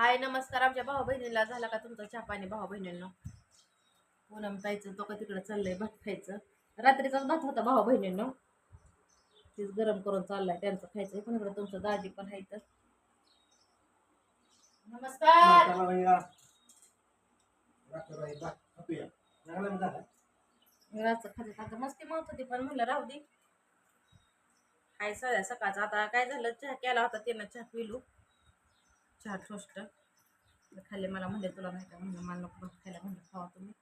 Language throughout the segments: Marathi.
हाय नमस्कार. आमच्या भाऊ बहिणीला झाला का तुमचा चहा पाणी भाऊ बहिणींना पूनम ताईचं तो का तिकडं चाललंय भात खायचं. रात्रीचाच भात होता भाऊ बहिणींना तीच गरम करून चाललाय त्यांचं खायचं पण इकडं तुमचं दाजी पण आहे तर नमस्कार! खाते खाते मस्ती म्हणत होती पण म्हणलं राहू दे. हाय सध्या सकाळचं आता काय झालं? चहा केला होता त्यानं चहा पिलू. चहा टोस्ट खाल्ले मला म्हणले तुला नाही का म्हणलं मला नको खायला म्हणलं खावा तुम्ही.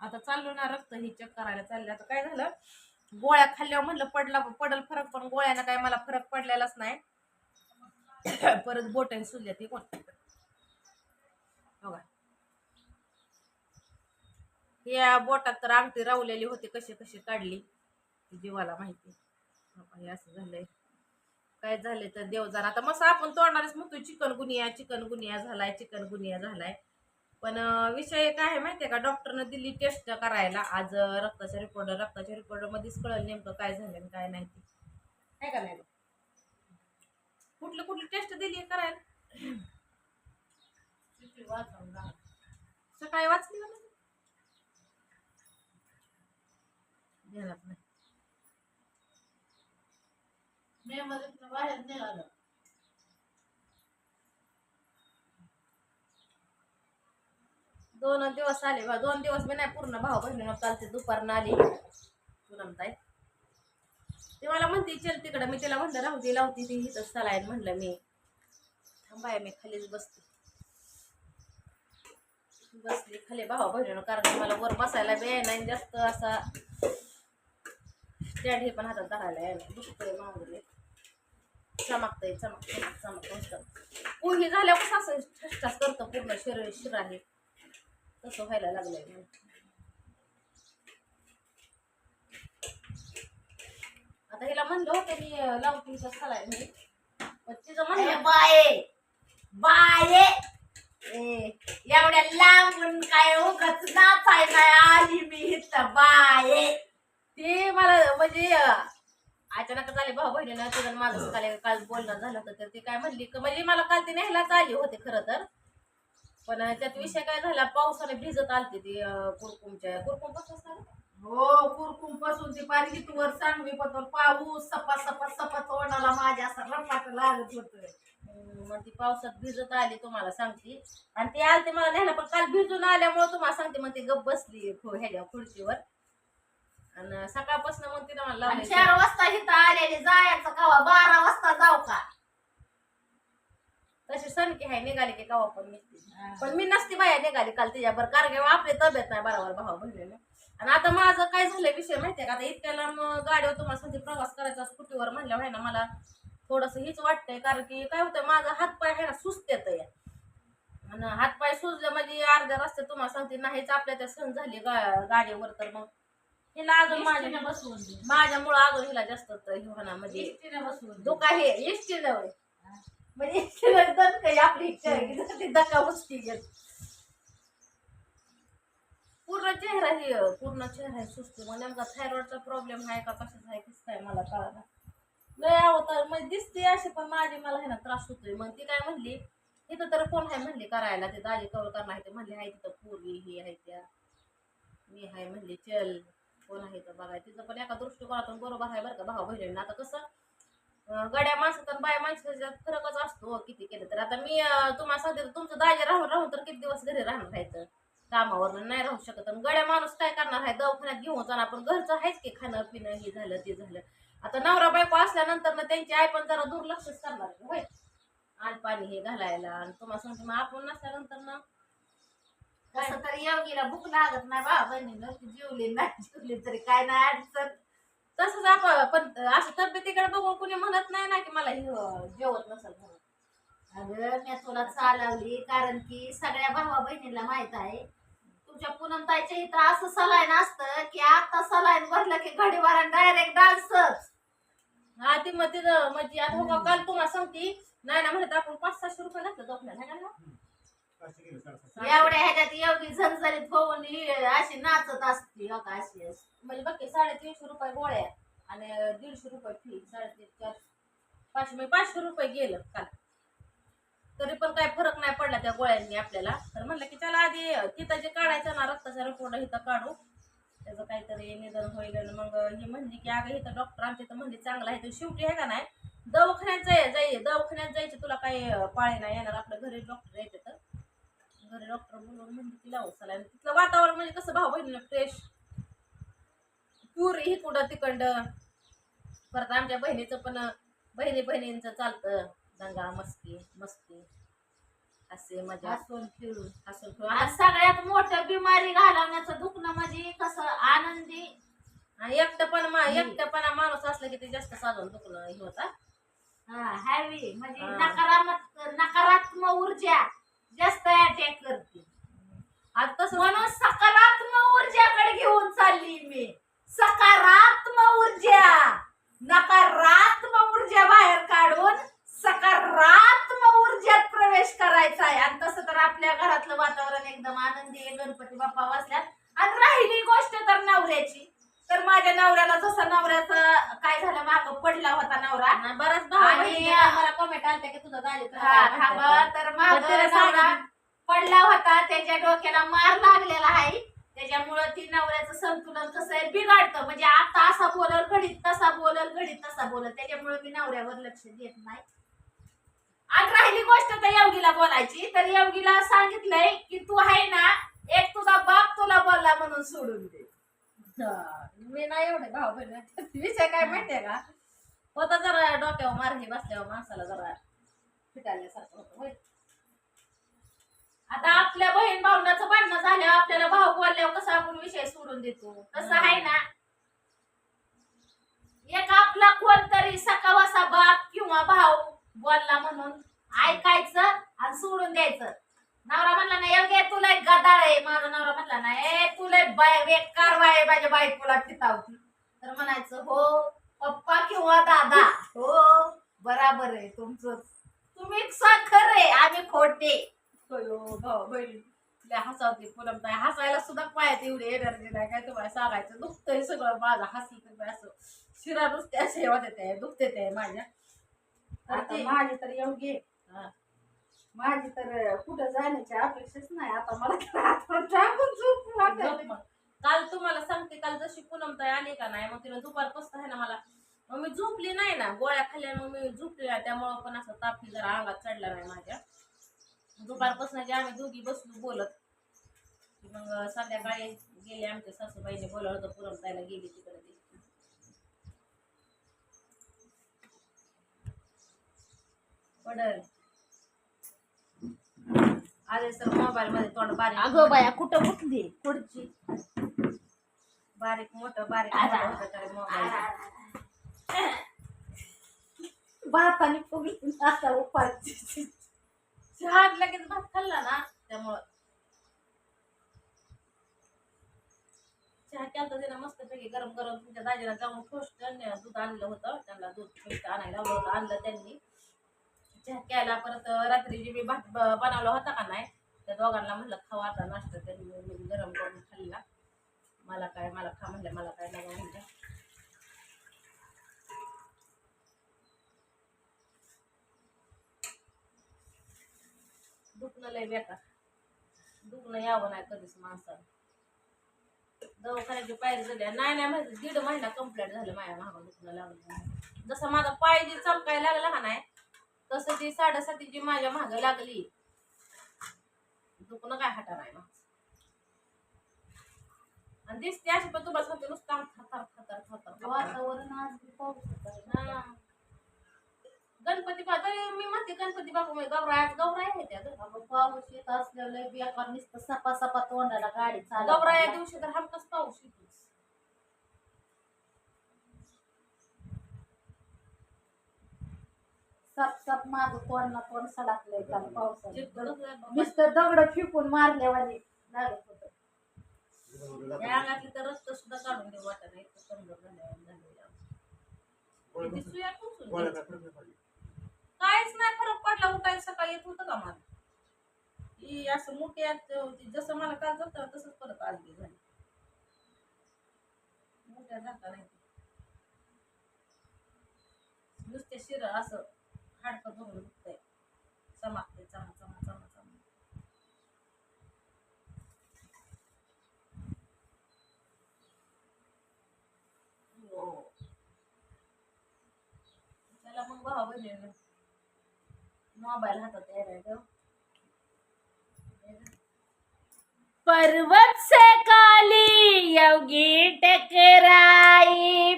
आता चाललो ना रक्त ही चेक करायला चालले. आता काय झालं? गोळ्या खाल्ल्यावर म्हणलं पडला पडल फरक पण गोळ्यानं काय मला फरक पडलेलाच नाही. परत बोटाने सुजल्या ती कोण? बघा. या बोटात तर अंगठी रावलेली होती कशी कशी काढली ती जीवाला माहिती. हे असं झालंय. काय झाले तर देव जाणार आता मस्त आपण तोडणारच म्हणतो चिकन गुनिया चिकन गुनिया झालाय चिकन गुनिया झालाय. पण विषय काय आहे माहितीये का? डॉक्टरनं दिली टेस्ट करायला. आज रक्ताच्या रिपोर्ट रक्ताच्या रिपोर्ट मध्येच कळलं नेमकं काय झालं काय नाही ते. काय का नाही? कुठली कुठली टेस्ट दिली करायला? सकाळी वाचली का नाही? ध्यानात नाही बाहेर निघालं दोन दिवस आले बा दोन दिवस मी नाही पूर्ण भाऊ बहिणीनं चालते दुपारनं आली. पूनमताई ते मला म्हणते चल तिकडं. मी तिला म्हणलं राहू दे लावती ती इथंच चालायन म्हणलं मी थांबाय मी खालीच बसते. बसली खाली भाऊ बहिणीनं कारण मला वर बसायला बी नाही जास्त असा. स्टँड हे पण हातात धरायला यायला दुखतंय मागले चमकतंय चमक चमक चमक नुसतं पोही झाल्यावर कसं असं ठसठस करतं पूर्ण शरीर शिर आहे तसं व्हायला लागलंय. आता हिला म्हणलं होतं मी अं, लावते हिचं सलाय पण तिचं म्हणलं बाये! बाये! एवढ्या लांबून काय उगाच नाचाय नाही आली मी इथं बाये! ते मला म्हणजे अचानक आले भाऊ बहिणीनं तिथं माझं सकाळी काल बोलणं झालं होतं तर ती काय म्हणली की म्हणजे मला काल ती न्यायलाच आली होते खरं तर. पण त्यात विषय काय झाला पावसाने भिजत आलती ती कुरकुमच्या. कुरकुम रे? हो कुरकुमपासून ती पाणी वर सांगवी पण पाऊस सपा सपा सपा तोंडाला माझ्या असं रपाट लागत होत हम्म, मग ती पावसात भिजत आली तुम्हाला सांगते. आणि ती आलते मला न्यायला पण काल भिजून आल्यामुळे तुम्हाला सांगते मग ती गप बसली ह्याच्या खुर्चीवर. आणि सकाळपासून मग तिला मला आणि चार वाजता इथं आलेले जायचं कवा? बारा वाजता जाऊ का? तशी सणकी आहे निघाली की कवा पण निघते. पण मी नसती बाया निघाली काल तिच्यावर कारण की आपली तब्येत नाही बरोबर भाऊ बहिणीने. आणि आता माझं काय झालंय विषय माहितीये का? आता इतक्याला मग गाडीवर तुम्हाला सांगते प्रवास करायचा स्कूटीवर म्हणल्या आहे ना मला थोडस हीच वाटतंय. कारण की काय होतंय माझा हातपाय आहे ना सुस्त येतंय. आणि हातपाय सुजले म्हणजे अर्ध्या रस्त्यात तुम्हाला सांगते नाहीच आपल्या त्या सण झाली गा- गाडीवर तर मग. हिला अजून माझ्या बसवून दे. माझ्यामुळं अजून हिला जास्त हे होणार म्हणजे बसवून दे. धोका हे एसटी नव्हे म्हणजे एसटी दर काही आपली इच्छा आहे की जर ती धक्का बसती पूर्ण चेहरा हे पूर्ण चेहरा हे सुस्त. मग नेमका थायरॉइडचा प्रॉब्लेम आहे का कशाचा आहे कसं काय मला कळाला. लय अवतार म्हणजे दिसते असे पण माझी मला हे ना त्रास होतोय. मग ती काय म्हणली तिथं तर कोण आहे म्हणली करायला ते दाजी कवर करणार ते म्हणले आहे तिथं पोरगी ही आहे त्या. मी आहे म्हणली चल. कोण आहे तर बघाय. तिचं पण एका दृष्टिकोनातून बरोबर आहे बरं का भाऊ बहिणींना. आता कसं गड्या माणसात आणि बाय माणसाच्या फरकच असतो हो, किती केलं तर. आता मी तुम्हाला सांगते तुमचं दाजी राहून राहून तर किती दिवस घरी राहणार राहायचं कामावर नाही राहू शकत. आणि गड्या माणूस काय करणार आहे? दवाखान्यात घेऊन जाणार पण घरचं आहेच की खाणं पिणं हे झालं ते झालं. आता नवरा बायको असल्यानंतर ना त्यांची आई पण जरा दुर्लक्षच करणार आहे, होय. आण पाणी हे घालायला. आणि तुम्हाला सांगते मग आपण नसल्यानंतर ना तरी योगीला भूक लागत नाही बा बहिणीनं जेवली नाही जेवली तरी काय नाही अडचण. तसंच आपण पण असं तब्येतीकडे बघून कुणी म्हणत नाही ना की मला हे जेवत नसेल म्हणून. अगं मी तुला चालवली कारण की सगळ्या भावा बहिणीला माहीत आहे तुमच्या पुनमताईच्या इथं असं सलाईन असतं की आता सलाईन भरलं की घडीवारा डायरेक्ट डान्सच. हा ती मग तिथं म्हणजे आता हो का, काल तुम्हाला सांगते नाही ना म्हणत आपण पाच सहाशे रुपये लागतं दवाखान्यात है का? ना? एवढ्या ह्याच्यात एवढी झणझणीत होऊन ही अशी नाचत असते हो का अशी अशी. म्हणजे बघ की साडेतीनशे रुपये गोळ्या आणि दीडशे रुपये फी साडेतीन चार पाचशे म्हणजे पाचशे रुपये गेलं काल. तरी पण काही फरक नाही पडला त्या गोळ्यांनी आपल्याला. तर म्हणलं की चला आधी तिथं जे काढायचं ना रक्ताचा रिपोर्ट इथं काढू. त्याचं काहीतरी निधन होईल आणि मग ही म्हणली की अगं इथं डॉक्टर आमच्या इथं म्हणली चांगला आहे तर शेवटी आहे का नाही? दवाखान्यात जाय जाई दवाखान्यात जायचं तुला काही पाळी नाही येणार आपल्या घरी डॉक्टर यायचे तर. घरी डॉक्टर बोलून म्हणजे तिला उचला तिथलं वातावरण म्हणजे कसं भाऊ बहिणीला फ्रेश पूर ही कुठं तिकडं. परत आमच्या बहिणीचं पण बहिणी बहिणींचं चालतं. दंगा मस्ती मस्ती. असे मजा. हसून फिरून हसून खेळून. आणि सगळ्यात मोठं बिमारी घालवण्याचं दुखणं म्हणजे कसं? आनंदी. आणि एकटं मा एकटेपणा माणूस असला की ते जास्त साधून दुखणं हे होता. हॅवी म्हणजे. नकारात्मक नकारात्मक ऊर्जा. जास्त अटॅक करते. आता म्हणून सकारात्मक ऊर्जाकडे घेऊन चालली मी. सकारात्मक ऊर्जा. नकारात्मक ऊर्जा बाहेर काढून सकारात्मक ऊर्जात प्रवेश करायचा आहे. आणि तसं तर आपल्या घरातलं वातावरण एकदम आनंदी आहे. गणपती बाप्पा वाचल्यात आणि राहिली गोष्ट तर नवऱ्याची. माझ्या नवऱ्याला जसं नवऱ्याचं काय झालं माग पडला होता नवरा. आणि आणि- बहिणी मला कमेंट आलते की तुझं हा थांबा म्हणतात. तर माग नवरा. पडला होता त्याच्या डोक्याला मार लागलेला आहे. त्याच्यामुळं ती नवऱ्याचं संतुलन कसं आहे बिघाडतं. म्हणजे आता असा बोलल घडीत तसा बोलल घडीत तसा बोलल. त्याच्यामुळे मी नवऱ्यावर लक्ष देत नाही. आणि राहिली गोष्ट तर योगीला बोलायची. तर योगीला सांगितलंय की तू आहे ना एक तुझा बाप तुला बोलला म्हणून सोडून दे. मी नाही एवढे भाऊ बहिणी विषय काय माहितीये का? होता जरा डोक्यावर मारही बसल्यावर माणसाला जरा फिटाळल्यासारखं होतं होय. आता आपल्या बहीण भावनाचं भांडणं झाल्यावर आपल्याला भाऊ बोलल्यावर कसं आपण विषय सोडून देतो? तसं आहे ना? एक आपला कोणतरी सकावासा बाप किंवा भाऊ बोलला म्हणून ऐकायचं आणि सोडून द्यायचं. नवरा म्हणला ना योग्य तुला एक गदाळ आहे माझा नवरा म्हणला ना ए तुला एक बाय बेकार बाय आहे, माझ्या बायकोला फितावती तर म्हणायचं हो पप्पा किंवा दादा. हो बराबर आहे तुमचं. तुम्ही साखर आहे आम्ही खोटे. बहिणी हसावती पुनम ताई हसायला सुद्धा पायात एवढी एनर्जी नाही काय तुम्हाला सांगायचं? दुखतंय सगळं माझं हसलं तर असं शिरा नुसते असे होते ते दुखते ते माझ्या. माझी तर योग्य हा. माझी तर कुठं जाण्याची अपेक्षाच नाही. आता मला तर टाकून झोप मग. काल तुम्हाला सांगते काल जशी पूनम ताई आली का नाही मग तिला दुपारपासून आहे ना मला. मग मी झोपली नाही ना गोळ्या खाल्ल्या मग मी झोपली नाही. त्यामुळं पण असं तापी जरा अंगात चढला नाही माझ्या. दुपारपासून जे आम्ही दोघी बसलो बोलत. मग संध्याकाळी गेले आमच्या सासूबाईने बोलावलं होतं पूनम ताईला गेली तिकडे ती. पडल. आले सर मोबाईल मध्ये थोडं बारीक अगं बाया कुठं कुठली खुर्ची बारीक मोठं बारीक मोठं होतं तर मोबाईल भाताने फुगली असा उपाय चहा लगेच भात खाल्ला ना त्यामुळं चहा केला तिने मस्त पैकी गरम गरम तुमच्या दाजीला जाऊन दूध आणलं होतं त्यांना दूध टोस्ट आणायला लावलं होतं आणलं त्यांनी चहा परत रात्री जे मी भात बनवला होता का नाही त्या दोघांना म्हणलं खावा आता नाश्ता त्यांनी मी गरम करून खाल्ला. मला काय मला खा म्हणलं मला काय नको म्हणलं. दुखणं लय बेकार. दुखणं यावं नाही कधीच माणसाला. दवाखान्याची पायरी झाली. नाही नाही माहिती दीड महिना कंप्लीट झालं माझ्या मागं दुखणं लागलं. जसं माझा पाय जी चमकायला लागला का नाही तसं ती साडेसाती जी माझ्या मागं लागली दुखणं काय हटा नाही आणि दिसते अशी पण तुम्हाला सांगते नुसतं थर वातावरण आज पाऊस. गणपती बाबा मी म्हणते गणपती बाबा मी गौराय गौराय आहे त्या पाऊस येत असल्यावर लय बेकार नुसतं सपा सपा तोंडाला गाडी गौराया चालू दिवशी तर हमकच पाऊस येतोच सप सप माझं तोंड ना तोंड सडाकलंय काल पावसाने. नुसतं दगड फिकून मारल्यावानी लागत होतं. या अंगातली तर रक्त सुद्धा काढून देऊ वाटत नाही. काहीच नाही फरक पडला. उठायला सकाळी येत होतं का मला ही असं मोठी आहेत, जसं मला काल जात तसंच परत आज झाली. मोठ्या जाता नाही. नुसते शिर असं हाडकं भरून दुखतंय चमकते चम चमा चम त्याला हो. मग भाव बहिणी मोबाईल हातात यायला ग. पर्वत से काली योगी टकराई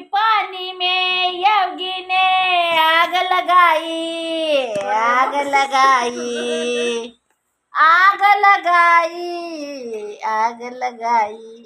लगाई आग लगाई आग लगाई आग लगाई।